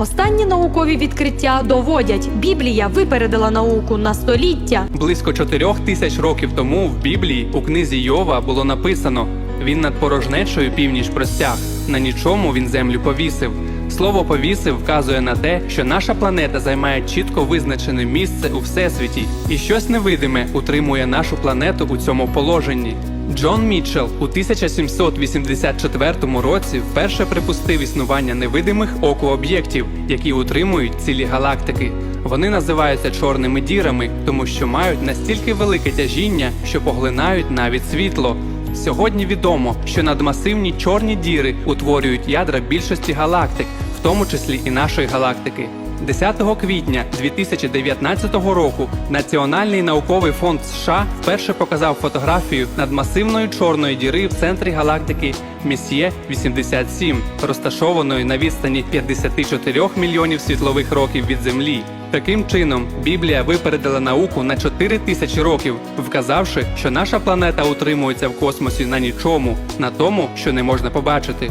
Останні наукові відкриття доводять, Біблія випередила науку на століття. Близько чотирьох тисяч років тому в Біблії у книзі Йова було написано: він над порожнечою північ простяг, на нічому він землю повісив. Слово повісив вказує на те, що наша планета займає чітко визначене місце у всесвіті, і щось невидиме утримує нашу планету у цьому положенні. Джон Мітчелл у 1784 році вперше припустив існування невидимих оку об'єктів, які утримують цілі галактики. Вони називаються чорними дірами, тому що мають настільки велике тяжіння, що поглинають навіть світло. Сьогодні відомо, що надмасивні чорні діри утворюють ядра більшості галактик, в тому числі і нашої галактики. 10 квітня 2019 року Національний науковий фонд США вперше показав фотографію надмасивної чорної діри в центрі галактики Місьє 87, розташованої на відстані 54 мільйонів світлових років від Землі. Таким чином, Біблія випередила науку на 4 тисячі років, вказавши, що наша планета утримується в космосі на нічому, на тому, що не можна побачити.